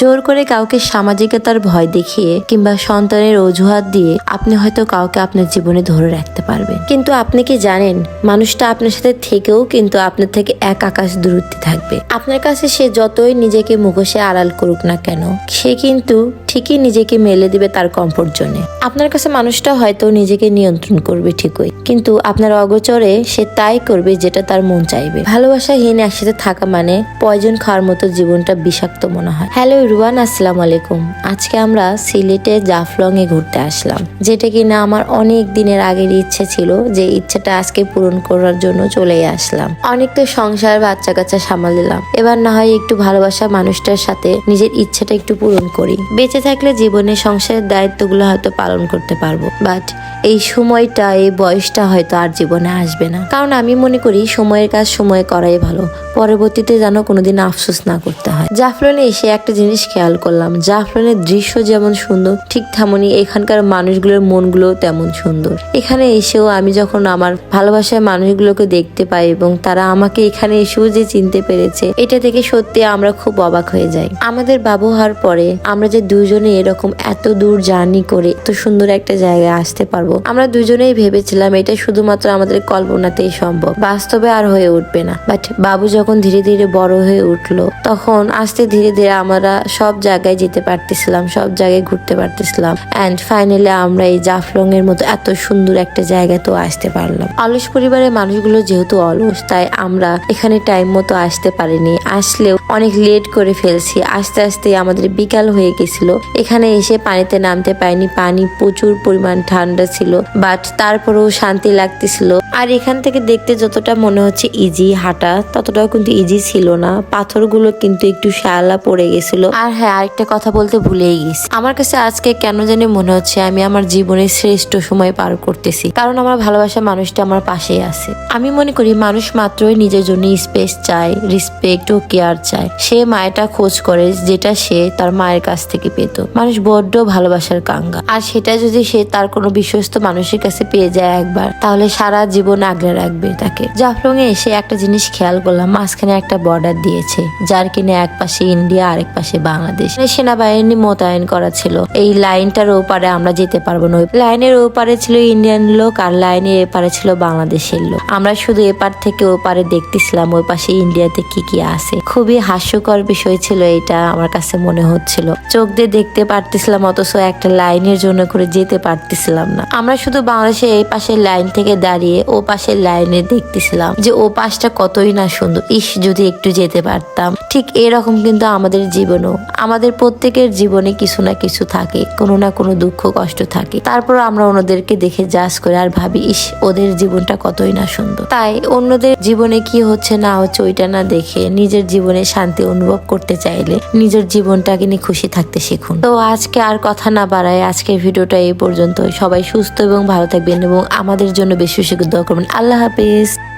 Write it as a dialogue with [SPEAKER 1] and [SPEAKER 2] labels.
[SPEAKER 1] জোর করে কাউকে সামাজিকতার ভয় দেখিয়ে কিংবা সন্তানের অজুহাত দিয়ে আপনি হয়তো কাউকে আপনার জীবনে ধরে রাখতে পারবেন। কিন্তু আপনি কি জানেন, মানুষটা আপনার সাথে থেকেও কিন্তু আপনার থেকে এক আকাশ দূরত্বে থাকবে। আপনার কাছে সে যতই নিজেকে মুখোশে আড়াল করুক না কেন, সে কিন্তু ঠিকই নিজেকে মেলে দিবে তার কমফোর্ট জোনে আপনার কাছে মানুষটা হয়তো নিজেকে নিয়ন্ত্রণ করবে ঠিকই। কিন্তু আপনার অগোচরে সে তাই করবে যেটা তার মন চাইবে। ভালোবাসাহীন একসাথে থাকা মানে পয়জন খাওয়ার মতো জীবনটা বিষাক্ত মনে হয়। হ্যালো রুয়ান আসসালামু আলাইকুম। আজকে আমরা সিলেটে জাফলং এ ঘুরতে আসলাম, যেটা কিনা আমার অনেক দিনের আগের ইচ্ছে ছিল যে ইচ্ছেটা আজকে পূরণ করার জন্য চলে আসলাম। অনেক তো সংসার বাচ্চা কাচ্চা সামাল দিলাম। এবার না হয় একটু ভালোবাসা মানুষটার সাথে নিজের ইচ্ছাটা একটু পূরণ করি। বেঁচে থাকলে জীবনে সংসারের দায়িত্বগুলো হয়তো পালন করতে পারব। বাট এই সময়টা, এই বয়সটা হয়তো আর জীবনে আসবে না। কারণ আমি মনে করি সময়ের কাজ সময়ে করাই ভালো। পরবর্তীতে যেন কোনোদিন আফসোস না করতে হয়। জাফলনে এসে একটা জিনিস খেয়াল করলাম। জাফলনের দৃশ্য যেমন সুন্দর, ঠিক তেমনই এখানকার মানুষগুলোর মনগুলো তেমন সুন্দর। এখানে এসেও আমি যখন আমার ভালোবাসার মানুষগুলোকে দেখতে পাই এবং তারা আমাকে এখানে এসেও যে চিনতে পেরেছে, এটা থেকে সত্যি আমরা খুব অবাক হয়ে যাই। আমাদের বাবু হওয়ার পরে আমরা যে দুজনে এরকম এত দূর জার্নি করে এত সুন্দর একটা জায়গায় আসতে পারব, আমরা দুজনেই ভেবেছিলাম এটা শুধুমাত্র আমাদের কল্পনাতেই সম্ভব। বাস্তবে আর হয়ে উঠবে না। বাট বাবু যখন ধীরে ধীরে বড় হয়ে উঠল, তখন আস্তে ধীরে ধীরে আমরা সব জায়গায় যেতে পারতেছিলাম, সব জায়গায় ঘুরতে পারতেছিলাম। অ্যান্ড ফাইনালি আমরা এই জাফলং এর মতো এত সুন্দর একটা জায়গাতেও আসতে পারলাম। অলস পরিবারের মানুষগুলো যেহেতু অলস, তাই আমরা এখানে টাইম মতো আসতে পারিনি। আসলেও অনেক লেট করে ফেলছি। আস্তে আস্তে আমাদের বিকাল হয়ে গেছিল। এখানে এসে পানিতে নামতে পারিনি। পানি প্রচুর পরিমাণ ঠান্ডা ছিল বাট তারপরেও শান্তি লাগতেছিল। আর এখান থেকে দেখতে যতটা মনে হচ্ছে ইজি হাঁটা, ততটাও কিন্তু ইজি ছিল না। পাথরগুলো কিন্তু একটু শ্যালা পড়ে গেছিল। আর হ্যাঁ আরেকটা কথা বলতে ভুলেই গেছি। আমার কাছে আজকে কেন জানি মনে হচ্ছে আমি আমার জীবনের শ্রেষ্ঠ সময় পার করতেছি। কারণ আমার ভালোবাসা মানুষটা আমার পাশেই আছে। আমি মনে করি মানুষ মাত্রই নিজের জন্য স্পেস চায় রেসপেক্ট ও কেয়ার চায়। সে মায়েটা খোঁজ করে যেটা সে তার মায়ের কাছ থেকে পেত। মানুষ বড্ড ভালোবাসার কাঙ্গা। আর সেটা যদি সে তার কোনো বিশ্বস্ত মানুষের কাছে পেয়ে যায় একবার, তাহলে সারা জীবন আগলে রাখবে তাকে। জাফলং এ এসে একটা জিনিস খেয়াল করলাম, মাঝখানে একটা বর্ডার দিয়েছে, যার কিনা এক পাশে ইন্ডিয়া, আরেক পাশে বাংলাদেশ। সেনাবাহিনী মোতায়েন করা ছিল। এই লাইনটার ওপারে আমরা যেতে পারব না। লাইনের ওপারে ছিল ইন্ডিয়ান লোক, আর লাইনের এপারে ছিল বাংলাদেশের লোক। আমরা শুধু এপার থেকে ওপারে দেখতেছিলাম, ওই পাশে ইন্ডিয়াতে কি কি আছে। খুবই হাস্যকর বিষয় ছিল এটা, আমার কাছে মনে হচ্ছিল। চোখ দিয়ে দেখতে পারতেছিলাম, অথচ একটা লাইনের জন্য করে যেতে পারতেছিলাম না। আমরা শুধু বাংলাদেশে এই পাশের লাইন থেকে দাঁড়িয়ে ও পাশের লাইনে দেখতেছিলাম যে ও পাশটা কতই না সুন্দর। ইস, যদি একটু যেতে পারতাম। ঠিক এরকম কিন্তু আমাদের জীবনও। আমাদের প্রত্যেকের জীবনে কিছু না কিছু থাকে, কোনো না কোনো দুঃখ, কষ্ট থাকে। তারপর আমরা অন্যদেরকে দেখে জাজ করে আর ভাবি, ইস, ওদের জীবনটা কতই না সুন্দর। তাই অন্যদের জীবনে কি হচ্ছে না হচ্ছে ওইটা না দেখে নিজের জীবনে শান্তি অনুভব করতে চাইলে নিজের জীবনটাকে নিয়ে খুশি থাকতে শিখুন। তো আজকে আর কথা না বাড়ায় আজকের ভিডিওটা এই পর্যন্ত সবাই সুস্থ এবং ভালো থাকবেন এবং আমাদের জন্য বেশি বেশি করবেন। আল্লাহ হাফিজ।